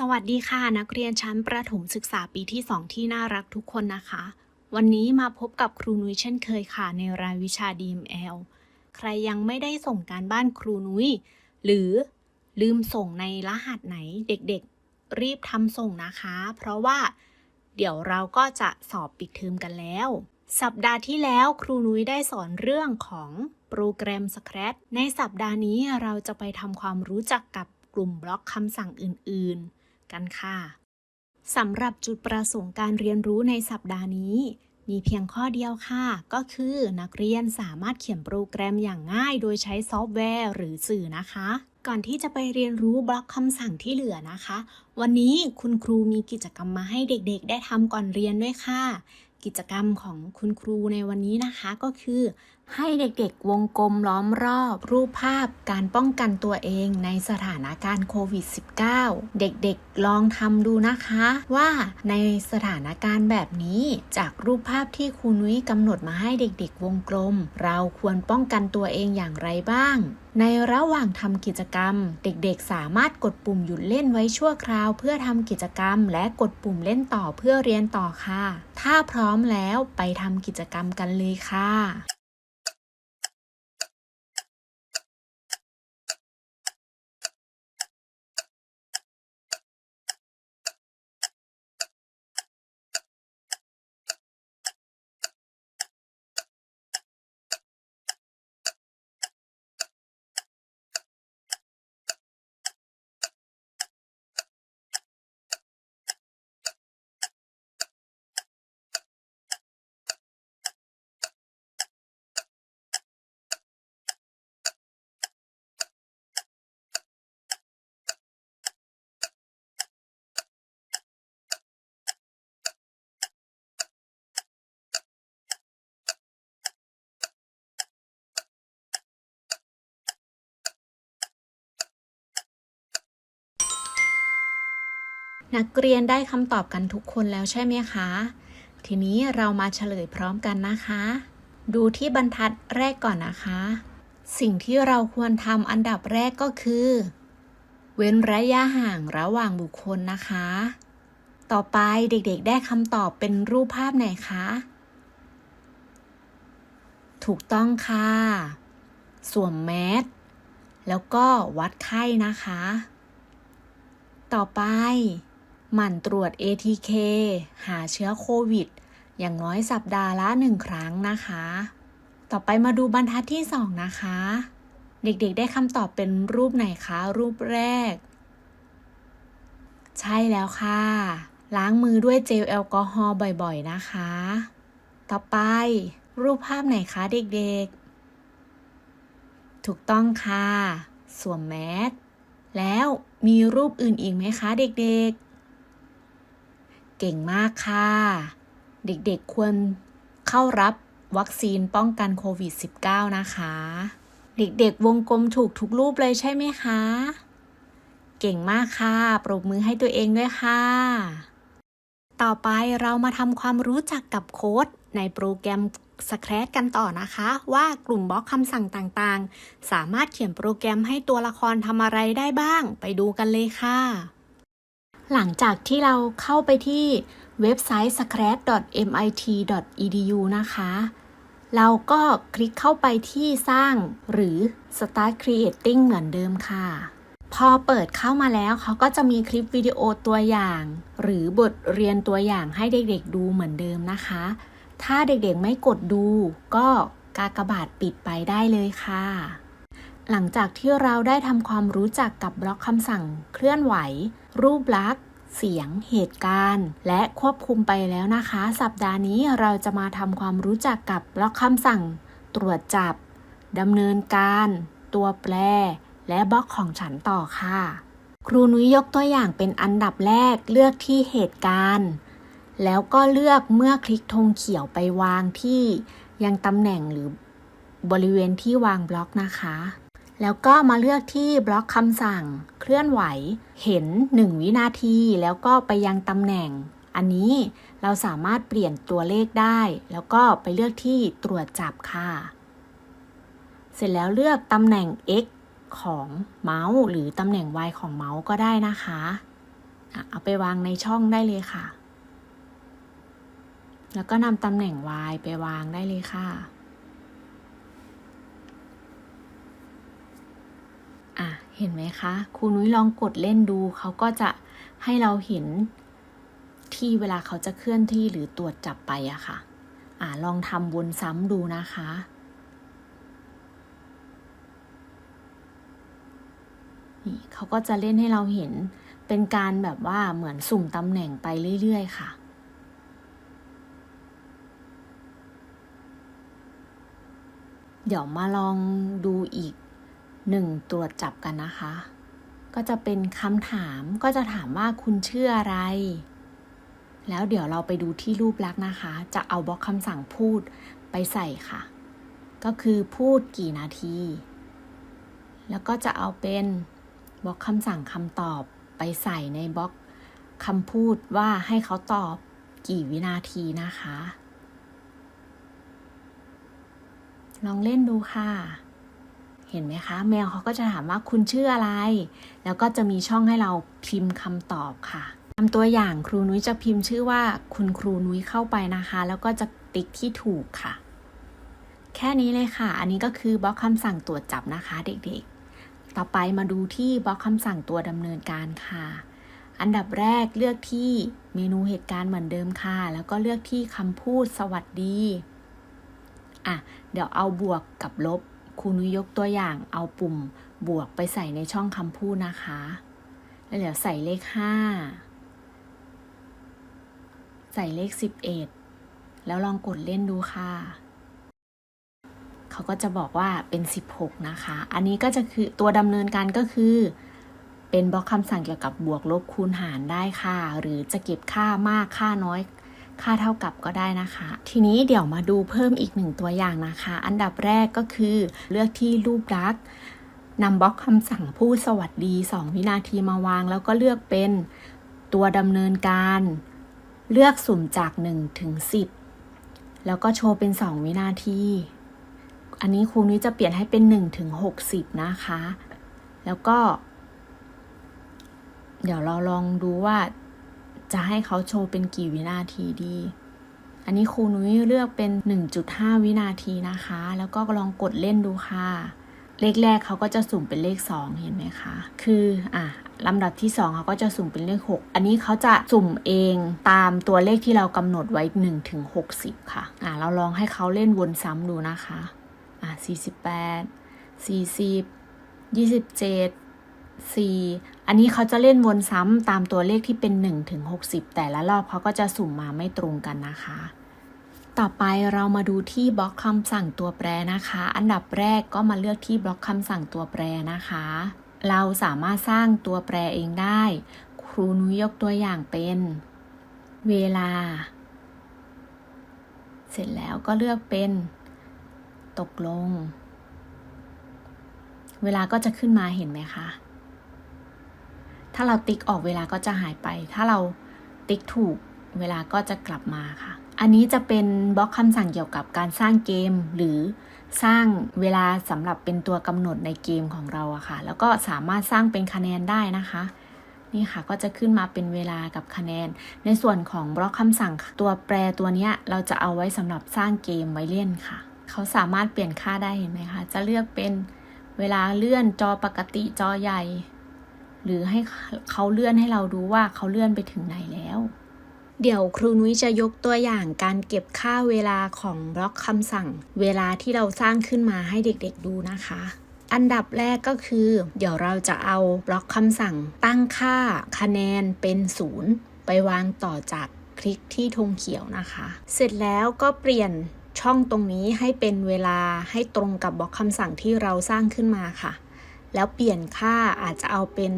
สวัสดีค่ะ นักเรียนชั้นประถมศึกษาปีที่ 2 ที่น่ารักทุกคนนะคะ วันนี้มาพบกับครูนุ้ยเช่นเคยค่ะ ในรายวิชา DML ใครยังไม่ได้ส่งการบ้านครูนุ้ย หรือลืมส่งในรหัสไหนเด็กๆ รีบทำส่งนะคะ เพราะว่าเดี๋ยวเราก็จะสอบปิดเทอมกันแล้ว สัปดาห์ที่แล้วครูนุ้ยได้สอนเรื่องของโปรแกรม Scratch ในสัปดาห์นี้เราจะไปทำความรู้จักกับกลุ่มบล็อกคำสั่งอื่นๆ กันค่ะสำหรับจุดประสงค์การเรียนรู้ในสัปดาห์นี้ มีเพียงข้อเดียวค่ะ ก็คือนักเรียนสามารถเขียนโปรแกรมอย่างง่าย โดยใช้ซอฟต์แวร์หรือสื่อนะคะ ก่อนที่จะไปเรียนรู้บล็อกคำสั่งที่เหลือนะคะ วันนี้คุณครูมีกิจกรรมมาให้เด็กๆ ได้ทำก่อนเรียนด้วยค่ะ กิจกรรมของคุณครูในวันนี้นะคะก็คือ ให้เด็กๆ วงกลมล้อมรอบ รูปภาพการป้องกันตัวเองในสถานการณ์โควิด -19 เด็กๆ ลองทำดูนะคะ ว่าในสถานการณ์แบบนี้ จากรูปภาพที่ครูนุ้ยกำหนดมาให้เด็กๆ วงกลม เราควรป้องกันตัวเองอย่างไรบ้าง ในระหว่างทำกิจกรรม เด็กๆ สามารถกดปุ่มหยุดเล่นไว้ชั่วคราว เพื่อทำกิจกรรม และกดปุ่มเล่นต่อเพื่อเรียนต่อค่ะ ถ้าพร้อมแล้วไปทำกิจกรรมกันเลยค่ะ นักเรียนได้คำตอบกันทุกคนแล้วใช่ไหมคะ ทีนี้เรามาเฉลยพร้อมกันนะคะ ดูที่บรรทัดแรกก่อนนะคะ สิ่งที่เราควรทำอันดับแรกก็คือ เว้นระยะห่างระหว่างบุคคลนะคะ ต่อไปเด็กๆได้คำตอบเป็นรูปภาพไหนคะ ถูกต้องค่ะ สวมแมสแล้วก็วัดไข้นะคะ ต่อไป หมั่นตรวจ ATK หาเชื้อโควิด อย่างน้อยสัปดาห์ละหนึ่งครั้งนะคะ ต่อไปมาดูบรรทัดที่สองนะคะ เด็กๆ ได้คำตอบเป็นรูปไหนคะ รูปแรก ใช่แล้วค่ะ ล้างมือด้วยเจลแอลกอฮอล์บ่อยๆ นะคะ ต่อไป รูปภาพไหนคะเด็กๆ ถูกต้องค่ะ สวมแมสแล้วมีรูปอื่นอีกไหมคะเด็กๆ เก่งมากค่ะ เด็กๆควรเข้ารับวัคซีนป้องกันโควิด -19 นะคะ เด็กๆวงกลมถูกทุกรูปเลยใช่ไหมคะ เก่งมากค่ะ ปรบมือให้ตัวเองด้วยค่ะ ต่อไปเรามาทำความรู้จักกับโค้ดในโปรแกรม Scratch กันต่อนะคะ ว่ากลุ่มบล็อกคำสั่งต่างๆ สามารถเขียนโปรแกรมให้ตัวละครทำอะไรได้บ้าง ไปดูกันเลยค่ะ หลังจากที่เราเข้าไปที่เว็บไซต์ scratch.mit.edu นะคะ เราก็คลิกเข้าไปที่สร้างหรือ start creating เหมือนเดิมค่ะ พอเปิดเข้ามาแล้วเขาก็จะมีคลิปวิดีโอตัวอย่าง หรือบทเรียนตัวอย่างให้เด็กๆดูเหมือนเดิมนะคะ ถ้าเด็กๆไม่กดดูก็กากบาทปิดไปได้เลยค่ะ หลังจากที่เราได้ทำความรู้จักกับบล็อกคำสั่งเคลื่อนไหว รูปลักษณ์ เสียงเหตุการณ์ และควบคุมไปแล้วนะคะ สัปดาห์นี้เราจะมาทำความรู้จักกับบล็อกคำสั่ง ตรวจจับดำเนินการ ตัวแปร และบล็อกของฉันต่อค่ะ ครูนุ้ยยกตัวอย่างเป็นอันดับแรกเลือกที่เหตุการณ์ แล้วก็เลือกเมื่อคลิกธงเขียวไปวางที่ยังตำแหน่งหรือบริเวณที่วางบล็อกนะคะ แล้วก็มาเลือกที่บล็อกคำสั่ง เคลื่อนไหว เห็น 1 วินาที แล้วก็ไปยังตำแหน่ง อันนี้เราสามารถเปลี่ยนตัวเลขได้ แล้วก็ไปเลือกที่ตรวจจับค่ะ เสร็จแล้วเลือกตำแหน่ง x ของเมาส์หรือตำแหน่ง y ของเมาส์ก็ได้นะคะอะเอาไปวางในช่องได้เลยค่ะ แล้วก็นำตำแหน่ง y ไปวางได้เลยค่ะ อะ เห็นไหมคะครูนุ้ยลองกดเล่นดู เขาก็จะให้เราเห็นที่เวลาเขาจะเคลื่อนที่หรือตรวจจับไปอะค่ะ อะลองทำวนซ้ำดูนะคะ นี่เขาก็จะเล่นให้เราเห็นเป็นการแบบว่าเหมือนสุ่มตำแหน่งไปเรื่อย ๆ ค่ะเดี๋ยวมาลองดูอีก หนึ่งตรวจจับกันนะคะ ก็จะเป็นคำถามก็จะถามว่าคุณชื่ออะไร แล้วเดี๋ยวเราไปดูที่รูปลักษณ์นะคะ จะเอาบล็อกคำสั่งพูดไปใส่ค่ะ ก็คือพูดกี่นาที แล้วก็จะเอาเป็นบล็อกคำสั่งคำตอบไปใส่ในบล็อกคำพูดว่าให้เขาตอบกี่วินาทีนะคะ ลองเล่นดูค่ะ ห็นไหมคะ แมวเขาก็จะถามว่าคุณชื่ออะไร แล้วก็จะมีช่องให้เราพิมพ์คำตอบค่ะทำตัวอย่างครูนุ้ยจะพิมพ์ชื่อว่าคุณครูนุ้ยเข้าไปนะคะ แล้วก็จะติ๊กที่ถูกค่ะ แค่นี้เลยค่ะ อันนี้ก็คือบล็อกคำสั่งตรวจจับนะคะเด็กๆ ต่อไปมาดูที่บล็อกคำสั่งตัวดำเนินการค่ะ อันดับแรกเลือกที่เมนูเหตุการณ์เหมือนเดิมค่ะ แล้วก็เลือกที่คำพูดสวัสดีอะเดี๋ยวเอาบวกกับลบ ครูนุยยกตัวอย่างเอาปุ่มบวกไปใส่ในช่องคำพูดนะคะ แล้วเดี๋ยวใส่เลขห้าใส่เลขสิบเอ็ดแล้วลองกดเล่นดูค่ะ เขาก็จะบอกว่าเป็น 16 นะคะ อันนี้ก็จะคือตัวดำเนินการก็คือ เป็นบล็อกคำสั่งเกี่ยวกับบวกลบคูณหารได้ค่ะ หรือจะเก็บค่ามากค่าน้อย ค่าเท่ากับก็ได้นะคะ ทีนี้เดี๋ยวมาดูเพิ่มอีกหนึ่งตัวอย่างนะคะ อันดับแรกก็คือเลือกที่รูปลักษณ์นำบล็อกคำสั่งพูดสวัสดี 2 วินาทีมาวาง แล้วก็เลือกเป็นตัวดำเนินการ เลือกสุ่มจาก 1 ถึง 10 แล้วก็โชว์เป็น 2 วินาที อันนี้ครูนุ้จะเปลี่ยนให้เป็น 1 ถึง 60 นะคะ แล้วก็ เดี๋ยวเราลองดูว่า จะให้เขาโชว์เป็นกี่วินาทีดี อันนี้ครูนุ้ยเลือกเป็น 1.5 วินาทีนะคะ แล้วก็ลองกดเล่นดูค่ะ เลขแรกเขาก็จะสุ่มเป็นเลข 2 เห็นไหมคะ คืออะลำดับที่ 2เขาก็จะสุ่มเป็นเลข 6 อันนี้เขาจะสุ่มเองตามตัวเลขที่เรากำหนดไว้1ถึง60 ค่ะ อะ เราลองให้เขาเล่นวนซ้ำดูนะคะ อะ 48 40 27 4 อันนี้เขาจะเล่นวนซ้ำตามตัวเลขที่เป็น 1 ถึง 60 แต่ละรอบเขาก็จะสุ่มมาไม่ตรงกันนะคะ ต่อไปเรามาดูที่บล็อกคำสั่งตัวแปรนะคะ อันดับแรกก็มาเลือกที่บล็อกคำสั่งตัวแปรนะคะ เราสามารถสร้างตัวแปรเองได้ ครูนุยยกตัวอย่างเป็น เวลา เสร็จแล้วก็เลือกเป็น ตกลง เวลาก็จะขึ้นมาเห็นไหมคะ ถ้าเราติ๊กออกเวลาก็จะหายไป ถ้าเราติ๊กถูกเวลาก็จะกลับมาค่ะ อันนี้จะเป็นบล็อกคำสั่งเกี่ยวกับการสร้างเกม หรือสร้างเวลาสำหรับเป็นตัวกำหนดในเกมของเราอะค่ะ แล้วก็สามารถสร้างเป็นคะแนนได้นะคะ นี่ค่ะก็จะขึ้นมาเป็นเวลากับคะแนน ในส่วนของบล็อกคำสั่งตัวแปรตัวนี้เราจะเอาไว้สำหรับสร้างเกมไว้เล่นค่ะ เขาสามารถเปลี่ยนค่าได้เห็นไหมคะ จะเลือกเป็นเวลาเลื่อนจอปกติจอใหญ่ หรือให้เขาเลื่อนให้เราดูว่าเขาเลื่อนไปถึงไหนแล้ว เดี๋ยวครูนุ้ยจะยกตัวอย่างการเก็บค่าเวลาของบล็อกคำสั่ง เวลาที่เราสร้างขึ้นมาให้เด็กๆดูนะคะอันดับแรกก็คือ เดี๋ยวเราจะเอาบล็อกคำสั่ง ตั้งค่าคะแนนเป็นศูนย์ไปวางต่อจากคลิกที่ธงเขียวนะคะ เสร็จแล้วก็เปลี่ยนช่องตรงนี้ให้เป็นเวลาให้ตรงกับบล็อกคำสั่งที่เราสร้างขึ้นมาค่ะ แล้วเปลี่ยนค่าอาจจะเอาเป็น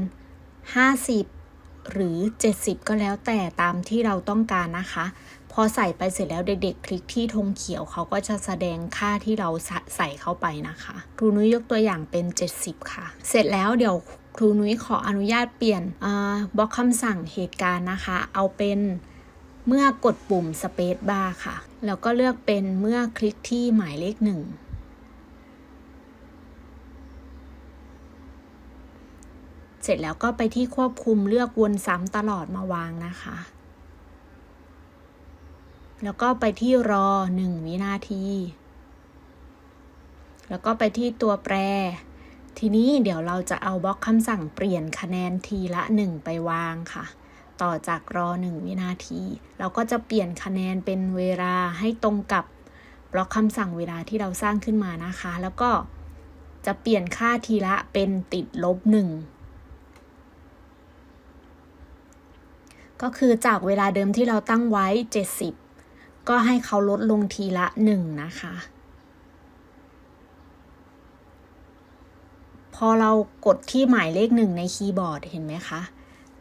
50 หรือ 70 ก็แล้วแต่ตามที่เราต้องการนะคะ พอใส่ไปเสร็จแล้วเด็กๆ คลิกที่ธงเขียวเขาก็จะแสดงค่าที่เราใส่เข้าไปนะคะครูนุ้ยยกตัวอย่างเป็น 70 ค่ะ เสร็จแล้วเดี๋ยวครูนุ้ยขออนุญาตเปลี่ยนบล็อกคำสั่งเหตุการณ์นะคะ เอาเป็นเมื่อกดปุ่ม Space Bar ค่ะ แล้วก็เลือกเป็นเมื่อคลิกที่หมายเลข 1 ร็จแล้วก็ไปที่ควบคุมเลือกวนซ้ำตลอดมาวางนะคะ แล้วก็ไปที่รอ 1 วินาที แล้วก็ไปที่ตัวแปร ทีนี้เดี๋ยวเราจะเอาบล็อกคำสั่งเปลี่ยนคะแนนทีละ 1 ไปวางค่ะ ต่อจากรอ 1 วินาที เราก็จะเปลี่ยนคะแนนเป็นเวลาให้ตรงกับบล็อกคำสั่งเวลาที่เราสร้างขึ้นมานะคะ แล้วก็จะเปลี่ยนค่าทีละเป็นติดลบ1 ก็คือจากเวลาเดิมที่เราตั้งไว้ 70 ก็ให้เขาลดลงทีละ 1 นะคะ พอเรากดที่หมายเลขหนึ่งในคีย์บอร์ดเห็นไหมคะ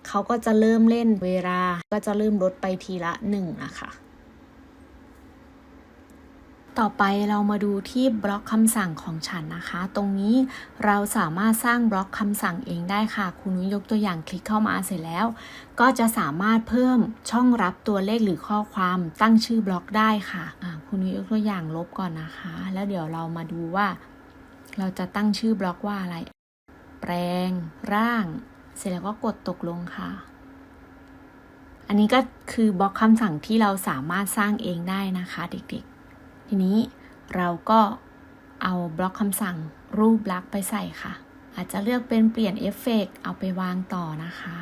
เขาก็จะเริ่มเล่นเวลาก็จะเริ่มลดไปทีละหนึ่งนะคะ ต่อไปเรามาดูที่บล็อกคำสั่งของฉันนะคะ ตรงนี้เราสามารถสร้างบล็อกคำสั่งเองได้ค่ะ คุณนุ้ยยกตัวอย่างคลิกเข้ามาเสร็จแล้ว ก็จะสามารถเพิ่มช่องรับตัวเลขหรือข้อความตั้งชื่อบล็อกได้ค่ะะคุณนุ้ยยกตัวอย่างลบก่อนนะคะ แล้วเดี๋ยวเรามาดูว่า เราจะตั้งชื่อบล็อกว่าอะไร แปลง ร่าง เสร็จแล้วก็กดตกลงค่ะอันนี้ก็คือบล็อกคำสั่งที่เราสามารถสร้างเองได้นะคะเด็กๆ ทีนี้เราก็เอาบล็อกคำสั่งรูปลักษณ์ไปใส่ค่ะ อาจจะเลือกเป็นเปลี่ยนเอฟเฟกเอาไปวางต่อนะคะ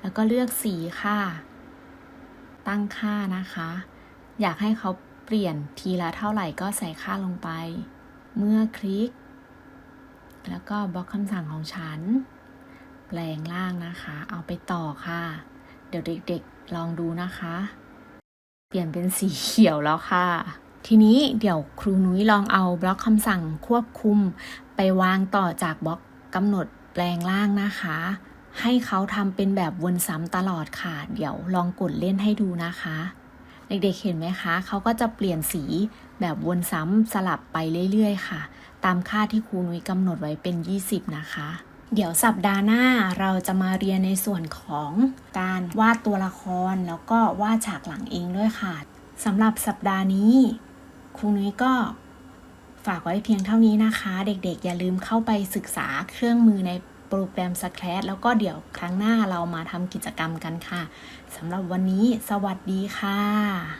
แล้วก็เลือกสีค่ะ ตั้งค่านะคะ อยากให้เขาเปลี่ยนทีละเท่าไหร่ก็ใส่ค่าลงไป เมื่อคลิก แล้วก็บล็อกคำสั่งของฉัน แปลงร่างนะคะ เอาไปต่อค่ะ เดี๋ยวเด็กๆลองดูนะคะ เปลี่ยนเป็นสีเขียวแล้วค่ะ ทีนี้เดี๋ยวครูนุ้ยลองเอาบล็อกคำสั่งควบคุม ไปวางต่อจากบล็อกกำหนดแปลงร่างนะคะ ให้เขาทำเป็นแบบวนซ้ำตลอดค่ะ เดี๋ยวลองกดเล่นให้ดูนะคะ เด็กๆเห็นไหมคะ เขาก็จะเปลี่ยนสีแบบวนซ้ำสลับไปเรื่อยๆค่ะ ตามค่าที่ครูนุ้ยกำหนดไว้เป็น 20 นะคะเดี๋ยวสัปดาห์หน้าเราจะมาเรียนในส่วนของการวาดตัวละครแล้วก็วาดฉากหลังเองด้วยค่ะสำหรับสัปดาห์นี้ ครูนุ้ยก็ฝากไว้เพียงเท่านี้นะคะ เด็กๆ อย่าลืมเข้าไปศึกษาเครื่องมือในโปรแกรมสแครแล้วก็เดี๋ยวครั้งหน้าเรามาทำกิจกรรมกันค่ะสำหรับวันนี้สวัสดีค่ะ